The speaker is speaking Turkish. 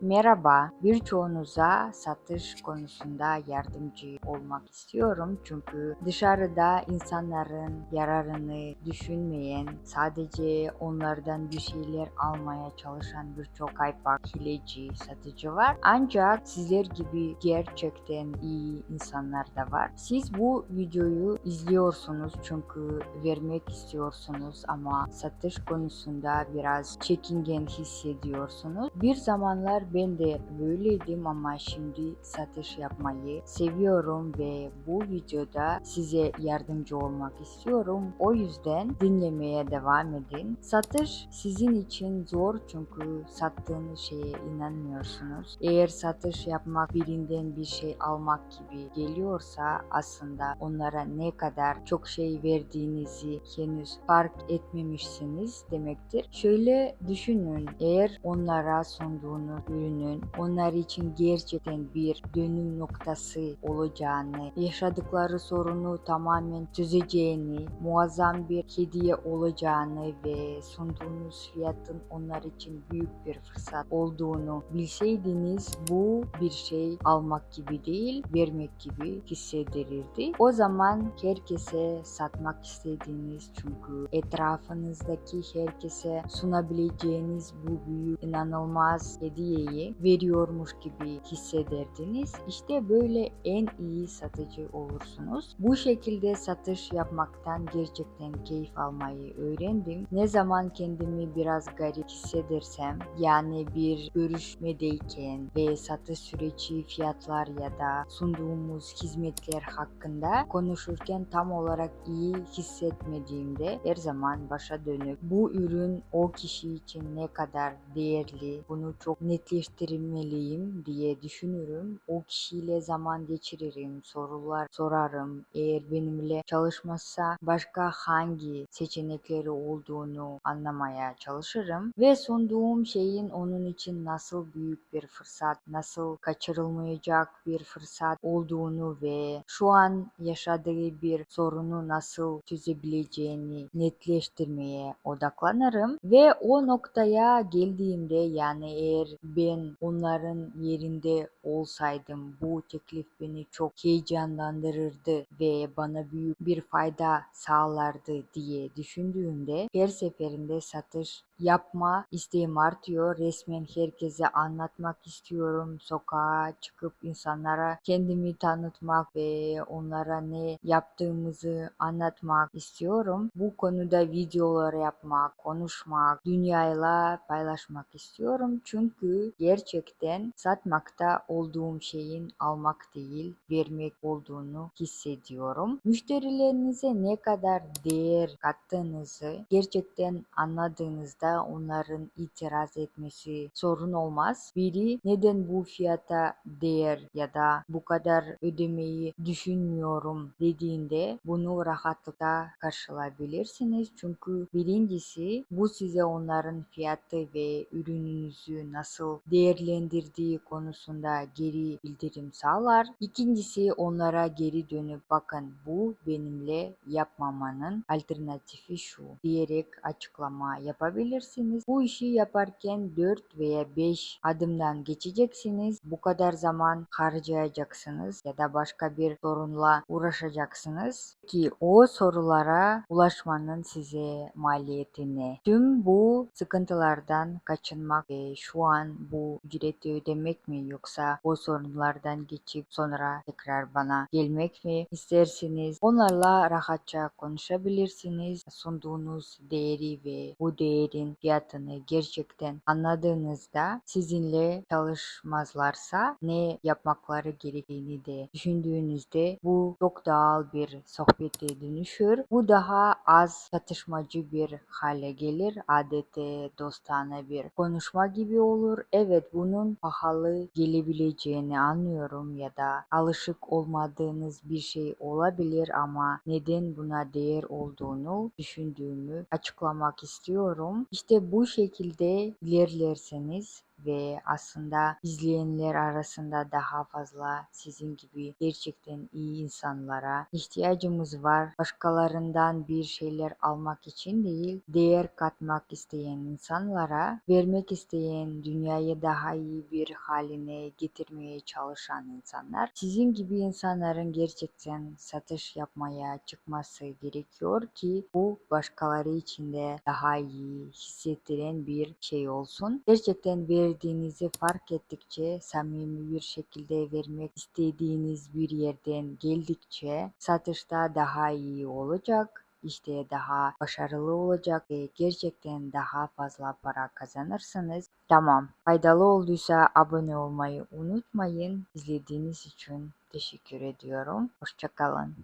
Merhaba, birçoğunuza satış konusunda yardımcı olmak istiyorum çünkü dışarıda insanların yararını düşünmeyen, sadece onlardan bir şeyler almaya çalışan birçok kaypak, hileci, satıcı var. Ancak sizler gibi gerçekten iyi insanlar da var. Siz bu videoyu izliyorsunuz çünkü vermek istiyorsunuz ama satış konusunda biraz çekingen hissediyorsunuz. Bir zamanlar ben de böyleydim ama şimdi satış yapmayı seviyorum ve bu videoda size yardımcı olmak istiyorum. O yüzden dinlemeye devam edin. Satış sizin için zor çünkü sattığınız şeye inanmıyorsunuz. Eğer satış yapmak birinden bir şey almak gibi geliyorsa aslında onlara ne kadar çok şey verdiğinizi henüz fark etmemişsiniz demektir. Şöyle düşünün eğer onlara sunduğunuz ürünün onlar için gerçekten bir dönüm noktası olacağını, yaşadıkları sorunu tamamen çözeceğini, muazzam bir hediye olacağını ve sunduğunuz fiyatın onlar için büyük bir fırsat olduğunu bilseydiniz bu bir şey almak gibi değil, vermek gibi hissettirirdi. O zaman herkese satmak istediğiniz çünkü etrafınızdaki herkese sunabileceğiniz bu büyük inanılmaz hediyeyi veriyormuş gibi hissederdiniz. İşte böyle en iyi satıcı olursunuz. Bu şekilde satış yapmaktan gerçekten keyif almayı öğrendim. Ne zaman kendimi biraz garip hissedersem yani bir görüşmedeyken ve satış süreci fiyatlar ya da sunduğumuz hizmetler hakkında konuşurken tam olarak iyi hissetmediğimde her zaman başa dönüp bu ürün o kişi için ne kadar değerli bunu çok netleştirmeliyim diye düşünürüm. O kişiyle zaman geçiririm, sorular sorarım. Eğer benimle çalışmazsa başka hangi seçenekleri olduğunu anlamaya çalışırım ve sunduğum şeyin onun için nasıl büyük bir fırsat, nasıl kaçırılmayacak bir fırsat olduğunu ve şu an yaşadığı bir sorunu nasıl çözebileceğini netleştirmeye odaklanırım ve o noktaya geldiğimde yani eğer ben onların yerinde olsaydım bu teklif beni çok heyecanlandırırdı ve bana büyük bir fayda sağlardı diye düşündüğümde her seferinde satış yapma isteğim artıyor. Resmen herkese anlatmak istiyorum. Sokağa çıkıp insanlara kendimi tanıtmak ve onlara ne yaptığımızı anlatmak istiyorum. Bu konuda videolar yapmak, konuşmak, dünyayla paylaşmak istiyorum. Çünkü gerçekten satmakta olduğum şeyin almak değil, vermek olduğunu hissediyorum. Müşterilerinize ne kadar değer kattığınızı gerçekten anladığınızda onların itiraz etmesi sorun olmaz. Biri neden bu fiyata değer ya da bu kadar ödemeyi düşünmüyorum dediğinde bunu rahatlıkla karşılayabilirsiniz. Çünkü birincisi bu size onların fiyatı ve ürününüzü nasıl değerlendirdiği konusunda geri bildirim sağlar. İkincisi onlara geri dönüp bakın bu benimle yapmamanın alternatifi şu diyerek açıklama yapabilirsiniz. Bu işi yaparken 4 veya 5 adımdan geçeceksiniz. Bu kadar zaman harcayacaksınız ya da başka bir sorunla uğraşacaksınız ki o sorulara ulaşmanın size maliyeti ne? Tüm bu sıkıntılardan kaçınmak ve şu an bu ücreti ödemek mi yoksa o sorunlardan geçip sonra tekrar bana gelmek mi istersiniz? Onlarla rahatça konuşabilirsiniz. Sunduğunuz değeri ve bu değerin fiyatını gerçekten anladığınızda sizinle çalışmazlarsa ne yapmakları gerektiğini de düşündüğünüzde bu çok doğal bir sohbete dönüşür. Bu daha az çatışmacı bir hale gelir. Adete dostane bir konuşma gibi olur. Evet bunun pahalı gelebileceğini anlıyorum ya da alışık olmadığınız bir şey olabilir ama neden buna değer olduğunu düşündüğümü açıklamak istiyorum. İşte bu şekilde ilerlerseniz ve aslında izleyenler arasında daha fazla sizin gibi gerçekten iyi insanlara ihtiyacımız var. Başkalarından bir şeyler almak için değil, değer katmak isteyen insanlara, vermek isteyen dünyayı daha iyi bir haline getirmeye çalışan insanlar. Sizin gibi insanların gerçekten satış yapmaya çıkması gerekiyor ki bu başkaları için de daha iyi hissettiren bir şey olsun. Gerçekten verdiğinizi fark ettikçe, samimi bir şekilde vermek istediğiniz bir yerden geldikçe satışta daha iyi olacak işte daha başarılı olacak ve gerçekten daha fazla para kazanırsınız. Tamam, faydalı olduysa abone olmayı unutmayın. İzlediğiniz için teşekkür ediyorum. Hoşçakalın.